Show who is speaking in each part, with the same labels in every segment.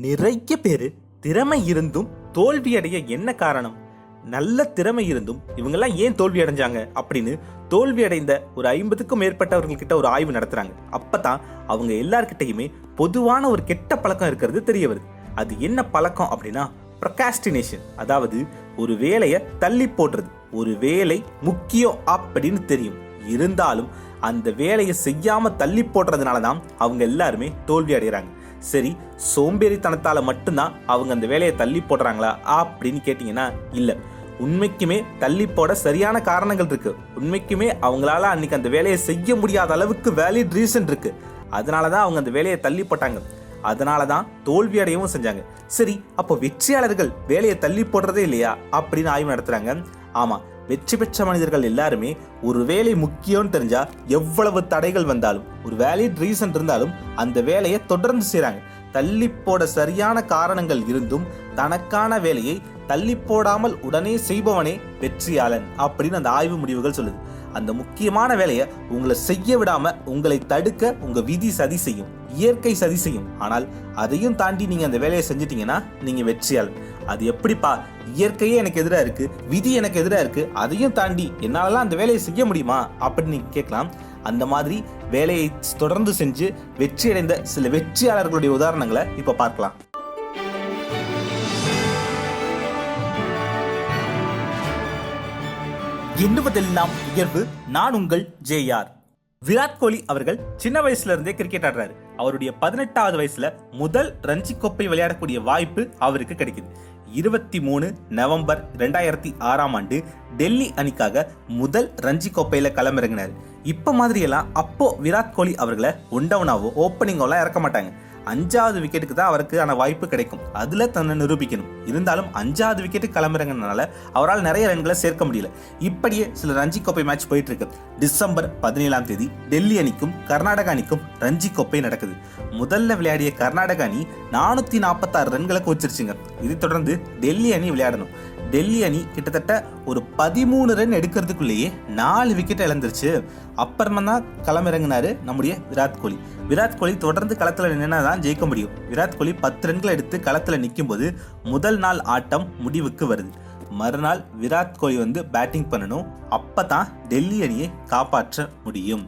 Speaker 1: நிறைய பேர் திறமை இருந்தும் தோல்வி அடைய என்ன காரணம்? நல்ல திறமை இருந்தும் இவங்கெல்லாம் ஏன் தோல்வி அடைஞ்சாங்க? அப்படின்னு தோல்வி அடைந்த ஒரு ஐம்பதுக்கும் மேற்பட்டவர்கள்கிட்ட ஒரு ஆய்வு நடத்துறாங்க. அப்பதான் அவங்க எல்லார்கிட்டையுமே பொதுவான ஒரு கெட்ட பழக்கம் இருக்கிறது தெரிய வருது. அது என்ன பழக்கம் அப்படின்னா ப்ரொகாஸ்டினேஷன் அதாவது ஒரு வேலையை தள்ளி போடுறது. ஒரு வேலை முக்கியம் அப்படின்னு தெரியும். இருந்தாலும் அந்த வேலையை செய்யாம தள்ளி போடுறதுனால தான் அவங்க எல்லாருமே தோல்வி அடைகிறாங்க. சரி சோம்பேறித்தனத்தால் மட்டும்தான் அவங்க அந்த வேலையை தள்ளி போடுறாங்களா அப்படின்னு கேட்டிங்கன்னா இல்லை. உண்மைக்குமே தள்ளி போட சரியான காரணங்கள் இருக்கு. உண்மைக்குமே அவங்களால அன்னைக்கு அந்த வேலையை செய்ய முடியாத அளவுக்கு வேலிட் ரீசன் இருக்கு. அதனால தான் அவங்க அந்த வேலையை தள்ளி போட்டாங்க. அதனால தான் தோல்வி அடையவும் செஞ்சாங்க. சரி அப்போ வெற்றியாளர்கள் வேலையை தள்ளி போடுறதே இல்லையா அப்படின்னு ஆய்வு நடத்துறாங்க. ஆமாம் வெற்றி பெற்ற மனிதர்கள் எல்லாருமே ஒரு வேலை முக்கியம்னு தெரிஞ்சா எவ்வளவு தடைகள் வந்தாலும் ஒரு வேலிட் ரீசன் இருந்தாலும் அந்த வேலையை தொடர்ந்து செய்கிறாங்க தள்ளி போட சரியான காரணங்கள் இருந்தும் தனக்கான வேலையை தள்ளி போடாமல் உடனே செய்பவனே வெற்றியாளன் அப்படின்னு அந்த ஆய்வு முடிவுகள் சொல்லுது. அந்த முக்கியமான வேலையை உங்களை செய்ய விடாம உங்களை தடுக்க உங்க விதி சதி செய்யும் இயற்கை சதி செய்யும். ஆனால் அதையும் தாண்டி நீங்க அந்த வேலையை செஞ்சிட்டீங்கன்னா நீங்க வெற்றியாளன். அது எப்படிப்பா? இயற்கையே எனக்கு எதிராக இருக்கு விதி எனக்கு எதிராக இருக்கு அதையும் தாண்டி என்னாலலாம் அந்த வேலையை செய்ய முடியுமா? அப்படின்னு நீங்கள் கேட்கலாம். அந்த மாதிரி வேலையை தொடர்ந்து செஞ்சு வெற்றி அடைந்த சில வெற்றியாளர்களுடைய உதாரணங்களை இப்போ பார்க்கலாம். எண்ணுவதெல்லாம் உயர்வு நான் உங்கள் ஜேஆர் விராட் கோலி அவர்கள் சின்ன வயசுல இருந்தே கிரிக்கெட் ஆடுறாரு. அவருடைய பதினெட்டாவது வயசுல முதல் ரஞ்சி கோப்பை விளையாடக்கூடிய வாய்ப்பு அவருக்கு கிடைக்குது. இருபத்தி மூணு நவம்பர் ரெண்டாயிரத்தி ஆறாம் ஆண்டு டெல்லி அணிக்காக முதல் ரஞ்சி கோப்பையில களமிறங்கினார். இப்ப மாதிரியெல்லாம் அப்போ விராட் கோலி அவர்களை ஒன் டவுனாவோ ஓப்பனிங்கோலாம் இறக்க மாட்டாங்க. அஞ்சாவது விக்கெட்டுக்கு தான் அவருக்கு ஆன வாய்ப்பு கிடைக்கும். அதில் தன்னை நிரூபிக்கணும். இருந்தாலும் அஞ்சாவது விக்கெட்டு கிளம்புறங்கனால அவரால் நிறைய ரன்களை சேர்க்க முடியல. இப்படியே சில ரஞ்சி கோப்பை மேட்ச் போயிட்டு இருக்கு டிசம்பர் பதினேழாம் தேதி டெல்லி அணிக்கும் கர்நாடகா அணிக்கும் ரஞ்சி கோப்பை நடக்குது. முதல்ல விளையாடிய கர்நாடக அணி நானூற்றி நாற்பத்தாறு ரன்களை குவிச்சிருச்சுங்க இதைத் தொடர்ந்து டெல்லி அணி விளையாடணும். டெல்லி அணி கிட்டத்தட்ட ஒரு பதிமூணு ரன் எடுக்கிறதுக்குள்ளேயே நாலு விக்கெட் இழந்துருச்சு. அப்புறமா தான் களமிறங்கினாரு நம்முடைய விராட் கோலி. விராட் கோலி தொடர்ந்து களத்தில் நின்னா தான் ஜெயிக்க முடியும். விராட் கோலி பத்து ரன்கள் எடுத்து களத்தில் நிற்கும்போது முதல் நாள் ஆட்டம் முடிவுக்கு வருது. மறுநாள் விராட் கோலி வந்து பேட்டிங் பண்ணணும். அப்போ தான் டெல்லி அணியை காப்பாற்ற முடியும்.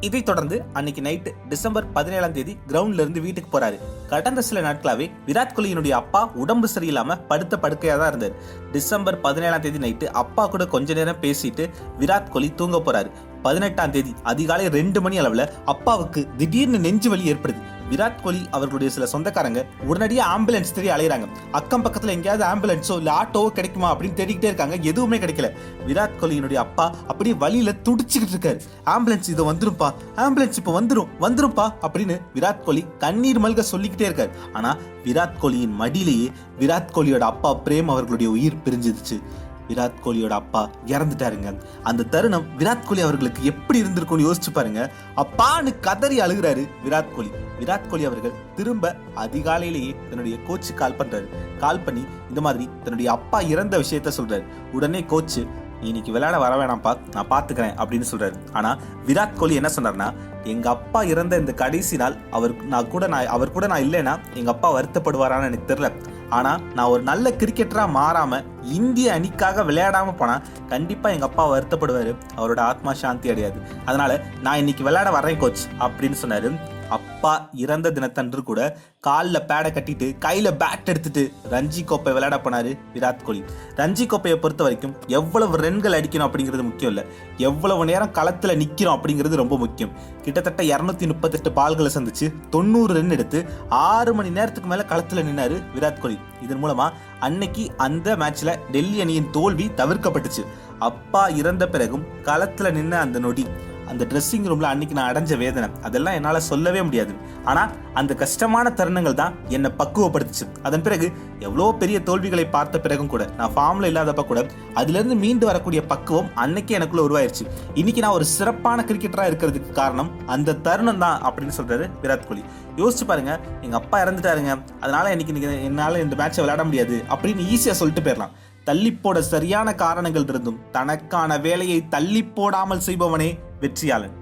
Speaker 1: இதைத் தொடர்ந்து அன்னைக்கு நைட்டு டிசம்பர் பதினேழாம் தேதி கிரவுண்ட்ல இருந்து வீட்டுக்கு போறாரு. கடந்த சில நாட்களாவே விராட் கோலியினுடைய அப்பா உடம்பு சரியில்லாம படுத்த படுக்கையா தான் இருந்தார். டிசம்பர் பதினேழாம் தேதி நைட்டு அப்பா கூட கொஞ்ச நேரம் பேசிட்டு விராட் கோலி தூங்க போறாரு. பதினெட்டாம் தேதி அதிகாலை ரெண்டு மணி அளவுல அப்பாவுக்கு திடீர்னு நெஞ்சு வலி ஏற்படுது. விராட் கோலி அவர்களுடைய சில சொந்தக்காரங்க உடனடியாக ஆம்புலன்ஸ் தேடி அலையிறாங்க. அக்கம் பக்கத்தில் எங்கேயாவது ஆம்புலன்ஸோ இல்லை ஆட்டோவோ கிடைக்குமா அப்படின்னு தேடிக்கிட்டே இருக்காங்க. எதுவுமே கிடைக்கல. விராட் கோலியினுடைய அப்பா அப்படியே வழியில துடிச்சுக்கிட்டு இருக்காரு. ஆம்புலன்ஸ் இதை வந்துரும்ப்பா ஆம்புலன்ஸ் இப்போ வந்துரும் வந்துரும்ப்பா அப்படின்னு விராட் கோலி கண்ணீர் மல்க சொல்லிக்கிட்டே இருக்காரு. ஆனா விராட் கோலியின் மடியிலேயே விராட் கோலியோட அப்பா பிரேம் அவர்களுடைய உயிர் பிரிஞ்சிருச்சு. விராட் கோலியோட அப்பா இறந்துட்டாருங்க. அந்த தருணம் விராட் கோலி அவர்களுக்கு எப்படி இருந்திருக்கும்னு யோசிச்சு பாருங்க. அப்பான்னு கதறி அழுகிறாரு விராட் கோலி. விராட் கோலி அவர்கள் திரும்ப அதிகாலையிலேயே தன்னுடைய கோச்சு கால் பண்றாரு. கால் பண்ணி இந்த மாதிரி தன்னுடைய அப்பா இறந்த விஷயத்த சொல்றாரு. உடனே கோச்சு இன்னைக்கு விளையாட வர வேணாம்ப்பா நான் பாத்துக்கிறேன் அப்படின்னு சொல்றாரு. ஆனா விராட் கோலி என்ன சொன்னார்னா எங்க அப்பா இறந்த இந்த கடைசி நாள் அவர் நான் கூட நான் அவர் கூட நான் இல்லைன்னா எங்க அப்பா வருத்தப்படுவாரான்னு எனக்கு தெரியல. ஆனா நான் ஒரு நல்ல கிரிக்கெட்டரா மாறாம இந்திய அணிக்காக விளையாடாம போனா கண்டிப்பா எங்க அப்பா வருத்தப்படுவாரு. அவரோட ஆத்மா சாந்தி அடையாது. அதனால நான் இன்னைக்கு விளையாட வரேன் கோச் அப்படின்னு சொன்னாரு. அப்பா இறந்த தினத்தன்று கூட காலில் பேடை கட்டிட்டு கையில் பேட் எடுத்துட்டு ரஞ்சி கோப்பை விளையாட போனாரு விராட் கோலி. ரஞ்சி கோப்பையை பொறுத்த வரைக்கும் எவ்வளவு ரன்கள் அடிக்கணும் அப்படிங்கிறது முக்கியம் இல்லை. எவ்வளவு நேரம் களத்தில் நிற்கிறோம் அப்படிங்கிறது ரொம்ப முக்கியம். கிட்டத்தட்ட இரநூத்தி முப்பத்தெட்டு பால்களை சந்திச்சு தொண்ணூறு ரன் எடுத்து ஆறு மணி நேரத்துக்கு மேலே களத்தில் நின்னாரு விராட் கோலி. இதன் மூலமாக அன்னைக்கு அந்த மேட்ச்ல டெல்லி அணியின் தோல்வி தவிர்க்கப்பட்டுச்சு. அப்பா இறந்த பிறகும் களத்தில் நின்ன அந்த நொடி அந்த ட்ரெஸ்ஸிங் ரூம்ல அன்னைக்கு நான் அடைஞ்ச வேதனை. அதெல்லாம் என்னால் சொல்லவே முடியாது. ஆனால் அந்த கஷ்டமான தருணங்கள் தான் என்னை பக்குவப்படுத்துச்சு. அதன் பிறகு எவ்வளோ பெரிய தோல்விகளை பார்த்த பிறகும் கூட நான் ஃபார்மில் இல்லாதப்ப கூட அதுலேருந்து மீண்டு வரக்கூடிய பக்குவம் அன்னைக்கே எனக்குள்ள உருவாயிருச்சு. இன்னைக்கு நான் ஒரு சிறப்பான கிரிக்கெட்டராக இருக்கிறதுக்கு காரணம் அந்த தருணம் தான் அப்படின்னு சொல்கிறாரு விராட் கோலி. யோசிச்சு பாருங்க எங்கள் அப்பா இறந்துட்டாருங்க. அதனால இன்னைக்கு நீங்க என்னால் இந்த மேட்ச்சை விளையாட முடியாது அப்படின்னு ஈஸியாக சொல்லிட்டு போயிடலாம். தள்ளி போட சரியான காரணங்கள் இருந்தும் தனக்கான வேலையை தள்ளி போடாமல் செய்பவனே வெற்றியாளன்.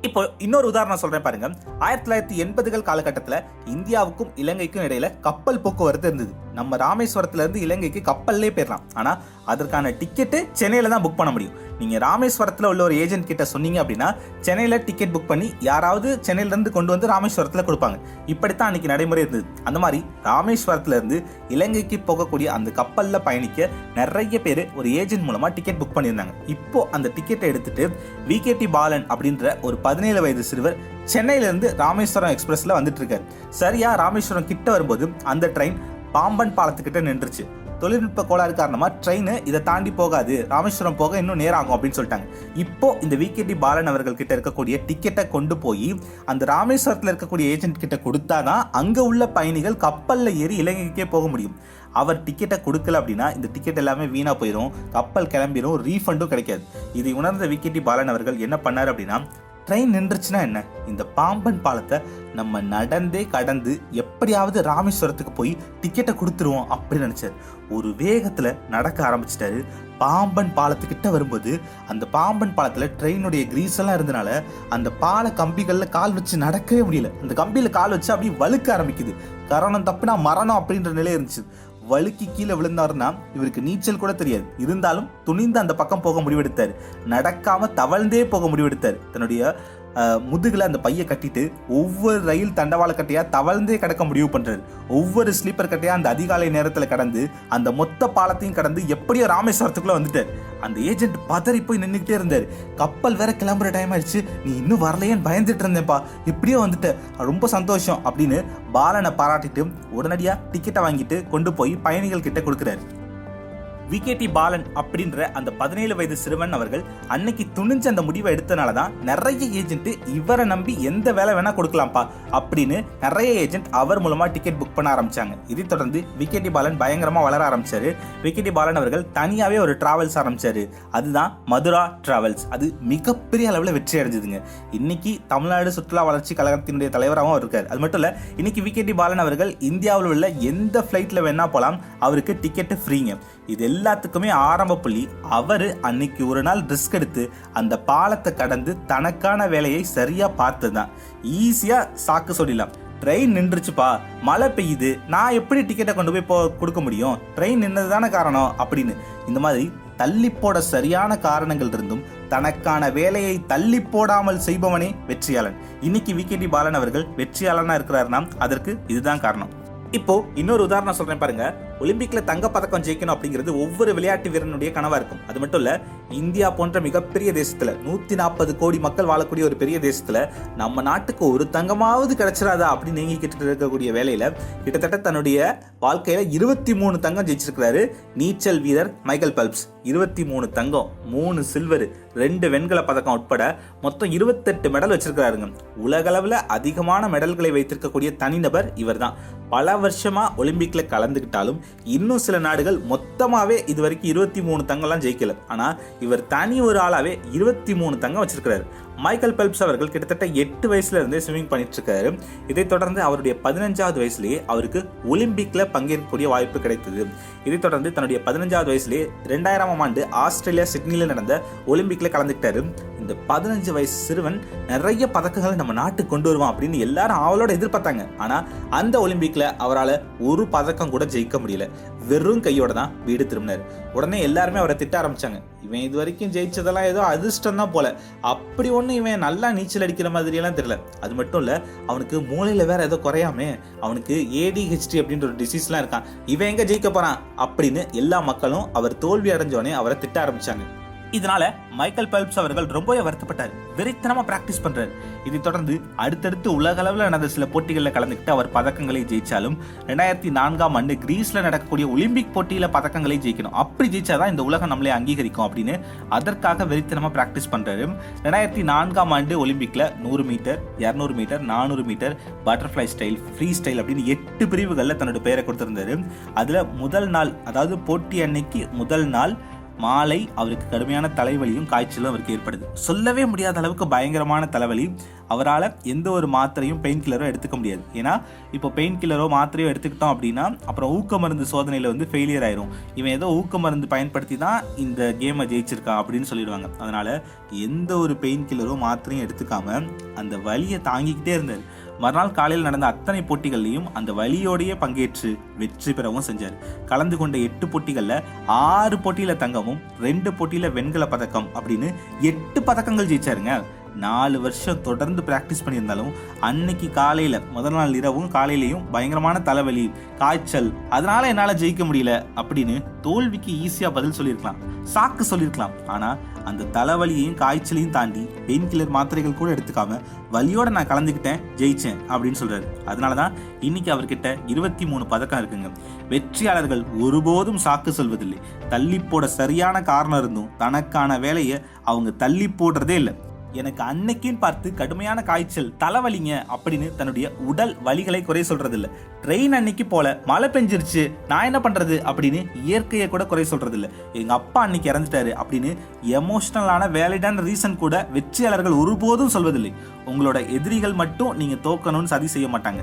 Speaker 1: இப்போ இன்னொரு உதாரணம் சொல்றேன் பாருங்க. ஆயிரத்தி தொள்ளாயிரத்தி எண்பதுகள் காலகட்டத்தில் இந்தியாவுக்கும் இலங்கைக்கும் இடையில கப்பல் போக்குவரத்து இருந்தது. நம்ம ராமேஸ்வரத்துல இருந்து இலங்கைக்கு கப்பல்லே போயிடலாம். ஆனா அதற்கான டிக்கெட்டு சென்னையில தான் புக் பண்ண முடியும். நீங்க ராமேஸ்வரத்துல உள்ள ஒரு ஏஜென்ட் கிட்ட சொன்னீங்க அப்படின்னா சென்னையில டிக்கெட் புக் பண்ணி யாராவது சென்னையில இருந்து கொண்டு வந்து ராமேஸ்வரத்துல கொடுப்பாங்க. இப்படித்தான் அன்னைக்கு நடைமுறை இருந்தது. அந்த மாதிரி ராமேஸ்வரத்துல இருந்து இலங்கைக்கு போகக்கூடிய அந்த கப்பல்ல பயணிக்க நிறைய பேர் ஒரு ஏஜென்ட் மூலமா டிக்கெட் புக் பண்ணியிருந்தாங்க. இப்போ அந்த டிக்கெட்டை எடுத்துட்டு விகேடி பாலன் அப்படின்ற ஒரு பதினேழு வயது சிறுவர் சென்னையில இருந்து ராமேஸ்வரம் எக்ஸ்பிரஸ்ல வந்துட்டு இருக்காரு. சரியா ராமேஸ்வரம் கிட்ட வரும்போது அந்த ட்ரெயின் பாம்பன் பாலத்துக்கிட்ட நின்றுச்சு. தொழில்நுட்ப கோளாறு காரணமாக ட்ரெயின் இதை தாண்டி போகாது. ராமேஸ்வரம் போக இன்னும் நேராகும் அப்படின்னு சொல்லிட்டாங்க. இப்போ இந்த விகேடி பாலன் அவர்கள் கிட்ட இருக்கக்கூடிய டிக்கெட்டை கொண்டு போய் அந்த ராமேஸ்வரத்தில் இருக்கக்கூடிய ஏஜென்ட் கிட்ட கொடுத்தாதான் அங்கே உள்ள பயணிகள் கப்பலில் ஏறி இலங்கைக்கே போக முடியும். அவர் டிக்கெட்டை கொடுக்கல அப்படின்னா இந்த டிக்கெட் எல்லாமே வீணாக போயிடும் கப்பல் கிளம்பிடும் ரீஃபண்டும் கிடைக்காது. இதை உணர்ந்த விகேடி பாலன் அவர்கள் என்ன பண்ணார் அப்படின்னா ட்ரெயின் நின்றுச்சுன்னா என்ன? இந்த பாம்பன் பாலத்தை நம்ம நடந்தே கடந்து எப்படியாவது ராமேஸ்வரத்துக்கு போய் டிக்கெட்டை கொடுத்துருவோம் அப்படின்னு நினச்சார். ஒரு வேகத்தில் நடக்க ஆரம்பிச்சிட்டாரு. பாம்பன் பாலத்துக்கிட்ட வரும்போது அந்த பாம்பன் பாலத்தில் ட்ரெயினுடைய கிரீஸ் எல்லாம் இருந்தனால அந்த பால கம்பிகளில் கால் வச்சு நடக்கவே முடியல. அந்த கம்பியில் கால் வச்சு அப்படியே வலுக்க ஆரம்பிக்குது. கரணம் தப்புனா மரணம் அப்படின்ற நிலை இருந்துச்சு. வழுக்கி கீழே விழுந்தாருன்னா இவருக்கு நீச்சல் கூட தெரியாது. இருந்தாலும் துணிந்து அந்த பக்கம் போக முடிவெடுத்தார். நடக்காம தவழ்ந்தே போக முடிவெடுத்தார். தன்னுடைய முதுகில் அந்த பையை கட்டிட்டு ஒவ்வொரு ரயில் தண்டவாள கட்டையாக தவழ்ந்தே கடக்க முடிவு பண்ணுறாரு ஒவ்வொரு ஸ்லீப்பர் கட்டையாக அந்த அதிகாலை நேரத்தில் கடந்து அந்த மொத்த பாலத்தையும் கடந்து எப்படியோ ராமேஸ்வரத்துக்குள்ளே வந்துட்டார். அந்த ஏஜென்ட் பதறி போய் நின்றுக்கிட்டே இருந்தார். கப்பல் வேற கிளம்புற டைம் ஆயிடுச்சு. நீ இன்னும் வரலையேன்னு பயந்துட்டு இருந்தேன்ப்பா. இப்படியே வந்துட்ட. ரொம்ப சந்தோஷம் அப்படின்னு பாலனை பாராட்டிட்டு உடனடியாக டிக்கெட்டை வாங்கிட்டு கொண்டு போய் பயணிகள் கிட்ட கொடுக்குறாரு. விகேடி பாலன் அப்படின்ற அந்த பதினேழு வயது சிறுவன் அவர்கள் அன்னைக்கு துணிஞ்சு அந்த முடிவை எடுத்தனால தான் நிறைய ஏஜென்ட் இவரை நம்பி எந்த வேலை வேணா கொடுக்கலாம்ப்பா அப்படின்னு நிறைய ஏஜென்ட் அவர் மூலமா டிக்கெட் புக் பண்ண ஆரம்பிச்சாங்க. இதைத் தொடர்ந்து விகேடி பாலன் பயங்கரமா வளர ஆரம்பிச்சாரு. விகேடி பாலன் அவர்கள் தனியாவே ஒரு டிராவல்ஸ் ஆரம்பிச்சாரு. அதுதான் மதுரா டிராவல்ஸ் அது மிகப்பெரிய அளவில் வெற்றி அடைஞ்சதுங்க. இன்னைக்கு தமிழ்நாடு சுற்றுலா வளர்ச்சி கழகத்தினுடைய தலைவராகவும் இருக்கார் இருக்காரு. அது மட்டும் இல்ல இன்னைக்கு விகேடி பாலன் அவர்கள் இந்தியாவில் உள்ள எந்த ஃப்ளைட்டில் வேணா போலாம் அவருக்கு டிக்கெட்டு ஃப்ரீங்க இது எல்லாத்துக்குமே ஆரம்ப புள்ளி அவர் அன்னைக்கு ஒரு நாள் ரிஸ்க் எடுத்து அந்த பாலத்தை கடந்து தனக்கான வேலையை சரியாக பார்த்து தான் ஈஸியாக சாக்கு சொல்லிடலாம். ட்ரெயின் நின்றுச்சுப்பா மழை பெய்யுது நான் எப்படி டிக்கெட்டை கொண்டு போய் போ கொடுக்க முடியும்? ட்ரெயின் நின்னது தானே காரணம்? அப்படின்னு. இந்த மாதிரி தள்ளி போட சரியான காரணங்கள் இருந்தும் தனக்கான வேலையை தள்ளி போடாமல் செய்பவனே வெற்றியாளன். இன்னைக்கு விகேடி பாலன் அவர்கள் வெற்றியாளனாக இருக்கிறாருன்னா அதற்கு இதுதான் காரணம். இப்போ இன்னொரு உதாரணம் சொல்றேன் பாருங்க. ஒலிம்பிக்ல தங்க பதக்கம் ஜெயிக்கணும் அப்படிங்கிறது ஒவ்வொரு விளையாட்டு வீரனுடைய கனவா இருக்கும். அது மட்டும் இல்ல இந்தியா போன்ற மிகப்பெரிய தேசத்துல நூத்தி நாற்பது கோடி மக்கள் வாழக்கூடிய ஒரு பெரிய தேசத்துல நம்ம நாட்டுக்கு ஒரு தங்கமாவது கிடைச்சிடாதா அப்படின்னு நீங்கிக்கிட்டு இருக்கக்கூடிய வேலையில கிட்டத்தட்ட தன்னுடைய வாழ்க்கையில இருபத்தி மூணு தங்கம் ஜெயிச்சிருக்கிறாரு நீச்சல் வீரர் மைக்கேல் பல்ப்ஸ் இருபத்தி மூணு தங்கம் மூணு சில்வர் ரெண்டு வெண்கல பதக்கம் உட்பட மொத்தம் இருபத்தெட்டு மெடல் வச்சிருக்கிறாருங்க. உலகளவில் அதிகமான மெடல்களை வைத்திருக்கக்கூடிய தனிநபர் இவர்தான். பல வருஷமா ஒலிம்பிக்ல கலந்துக்கிட்டாலும் இன்னும் சில நாடுகள் மொத்தமாகவே இது வரைக்கும் இருபத்தி மூணு தங்கம்லாம் ஜெயிக்கல. ஆனால் இவர் தனி ஒரு ஆளாகவே இருபத்தி மூணு தங்கம் வச்சிருக்கிறாரு. மைக்கேல் பெல்ப்ஸ் அவர்கள் கிட்டத்தட்ட எட்டு வயசுல இருந்தே ஸ்விமிங் பண்ணிட்டு இருக்காரு இதைத் தொடர்ந்து அவருடைய பதினஞ்சாவது வயசுலேயே அவருக்கு ஒலிம்பிக்ல பங்கேற்கக்கூடிய வாய்ப்பு கிடைத்தது. இதைத் தொடர்ந்து தன்னுடைய பதினஞ்சாவது வயசுலேயே ரெண்டாயிரமாம் ஆண்டு ஆஸ்திரேலியா சிட்னியில் நடந்த ஒலிம்பிக்ல கலந்துக்கிட்டாரு. இந்த பதினஞ்சு வயசு சிறுவன் நிறைய பதக்கங்களை நம்ம நாட்டுக்கு கொண்டு வருவான் அப்படின்னு எல்லாரும் அவளோட எதிர்பார்த்தாங்க. ஆனால் அந்த ஒலிம்பிக்கில் அவரால் ஒரு பதக்கம் கூட ஜெயிக்க முடியல. வெறும் கையோட தான் வீடு திரும்பினார். உடனே எல்லாருமே அவரை திட்ட ஆரம்பிச்சாங்க. இவன் இது வரைக்கும் ஜெயிச்சதெல்லாம் ஏதோ அதிர்ஷ்டம் தான் போல. அப்படி ஒன்றும் இவன் நல்லா நீச்சல் அடிக்கிற மாதிரியெல்லாம் தெரியல. அது மட்டும் இல்லை அவனுக்கு மூளையில் வேற ஏதோ குறையாமே. அவனுக்கு ஏடிஹெச்டி அப்படின்ற ஒரு டிசீஸ்லாம் இருக்கான். இவன் எங்கே ஜெயிக்க போகிறான் அப்படின்னு எல்லா மக்களும் அவர் தோல்வி அடைஞ்சோடனே அவரை திட்ட ஆரம்பிச்சாங்க. இதனால மைக்கேல் பெல்ப்ஸ் அவர்கள் ரொம்பவே வருத்தப்பட்டார். வெறித்தனமா பிராக்டிஸ் பண்றாரு. இதை தொடர்ந்து அடுத்தடுத்து உலக அளவில் நடந்த சில போட்டிகளில் கலந்துக்கிட்டு அவர் பதக்கங்களை ஜெயிச்சாலும் ரெண்டாயிரத்தி நான்காம் ஆண்டு கிரீஸ்ல நடக்கக்கூடிய ஒலிம்பிக் போட்டியில பதக்கங்களை ஜெயிக்கணும். அப்படி ஜெயிச்சாதான் இந்த உலகம் நம்மளை அங்கீகரிக்கும் அப்படின்னு அதற்காக வெறித்தனமா பிராக்டிஸ் பண்றாரு. ரெண்டாயிரத்தி நான்காம் ஆண்டு ஒலிம்பிக்ல நூறு மீட்டர் இரநூறு மீட்டர் நானூறு metre butterfly style freestyle அப்படின்னு எட்டு பிரிவுகளில் தன்னோட பெயரை கொடுத்திருந்தாரு. அதுல முதல் நாள் அதாவது போட்டி அன்னைக்கு முதல் நாள் மாலை அவருக்கு கடுமையான தலைவலியும் காய்ச்சலும் அவருக்கு ஏற்படுது. சொல்லவே முடியாத அளவுக்கு பயங்கரமான தலைவலி. அவரால் எந்த ஒரு மாத்திரையும் பெயின் கில்லரோ எடுத்துக்க முடியாது. ஏன்னா இப்போ பெயின் கில்லரோ மாத்திரையோ எடுத்துக்கிட்டோம் அப்படின்னா அப்புறம் ஊக்க மருந்து சோதனையில் வந்து ஃபெயிலியர் ஆயிரும். இவன் ஏதோ ஊக்க மருந்து பயன்படுத்தி தான் இந்த கேமை ஜெயிச்சிருக்கான் அப்படின்னு சொல்லிடுவாங்க. அதனால் எந்த ஒரு பெயின் கில்லரோ மாத்திரையும் எடுத்துக்காம அந்த வலியை தாங்கிக்கிட்டே இருந்தார். மறுநாள் காலையில் நடந்த அத்தனை போட்டிகள்லையும் அந்த வழியோடையே பங்கேற்று வெற்றி பெறவும் செஞ்சார். கலந்து கொண்ட எட்டு போட்டிகளில் ஆறு போட்டியில் தங்கமும் ரெண்டு போட்டியில் வெண்கல பதக்கம் அப்படின்னு எட்டு பதக்கங்கள் ஜெயிச்சாருங்க. நாலு வருஷம் தொடர்ந்து ப்ராக்டிஸ் பண்ணியிருந்தாலும் அன்னைக்கு காலையில் முதல் நாள் இரவும் காலையிலையும் பயங்கரமான தலைவலி காய்ச்சல் அதனால என்னால் ஜெயிக்க முடியல அப்படின்னு தோல்விக்கு ஈஸியாக பதில் சொல்லியிருக்கலாம். சாக்கு சொல்லியிருக்கலாம். ஆனால் அந்த தலைவலியையும் காய்ச்சலையும் தாண்டி பெயின் கில்லர் மாத்திரைகள் கூட எடுத்துக்காம வலியோட நான் கலந்துக்கிட்டேன் ஜெயிச்சேன் அப்படின்னு சொல்றாரு. அதனால தான் இன்னைக்கு அவர்கிட்ட இருபத்தி மூணு பதக்கம் இருக்குங்க. வெற்றியாளர்கள் ஒருபோதும் சாக்கு சொல்வதில்லை. தள்ளி போட சரியான காரணம் இருந்தும் தனக்கான வேலையை அவங்க தள்ளி போடுறதே இல்லை. எனக்கு அன்னைக்குன்னு பார்த்து கடுமையான காய்ச்சல் தலைவலிங்க அப்படின்னு தன்னுடைய உடல் வலிகளை குறை சொல்றது இல்ல ட்ரெயின் அன்னைக்கு போல மழை பெஞ்சிருச்சு நான் என்ன பண்றது அப்படின்னு இயற்கையை கூட குறை சொல்றது இல்ல எங்க அப்பா அன்னைக்கு இறந்துட்டாரு அப்படின்னு எமோஷனலான வேலிடான ரீசன் கூட வெற்றியாளர்கள் ஒருபோதும் சொல்வதில்லை. உங்களோட எதிரிகள் மட்டும் நீங்க தோக்கணும்னு சதி செய்ய மாட்டாங்க.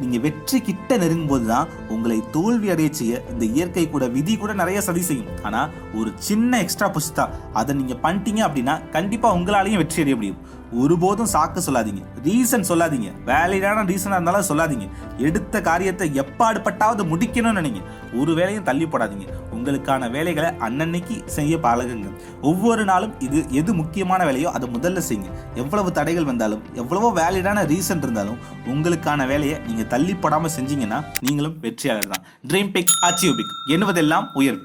Speaker 1: நீங்க வெற்றி கிட்ட நெருங்கும் போது தான் உங்களை தோல்வி அடைய செய்ய இந்த இயற்கை கூட விதி கூட நிறைய சதி செய்யும். ஆனா ஒரு சின்ன எக்ஸ்ட்ரா புஷ் தான். அதை நீங்க பண்ணிட்டீங்க அப்படின்னா கண்டிப்பா உங்களாலையும் வெற்றி சரி முடியும் ஒருபோதும் சாக்கு சொல்லாதீங்க. ரீசன் சொல்லாதீங்க. வேலையிடான ரீசனாக இருந்தாலும் சொல்லாதீங்க. எடுத்த காரியத்தை எப்பாடுபட்டாவது முடிக்கணும்னு நினைங்க. ஒரு வேலையும் தள்ளி போடாதீங்க. உங்களுக்கான வேலைகளை அன்னன்னைக்கு செய்ய பழகுங்க. ஒவ்வொரு நாளும் இது எது முக்கியமான வேலையோ அதை முதல்ல செய்யுங்க. எவ்வளவு தடைகள் வந்தாலும் எவ்வளவோ வேலிடான ரீசன் இருந்தாலும் உங்களுக்கான வேலையை நீங்க தள்ளி போடாமல் செஞ்சீங்கன்னா நீங்களும் வெற்றியாளர் தான். ட்ரீம் பிக் அச்சீவ் பிக் என்பதெல்லாம் உயர்வு.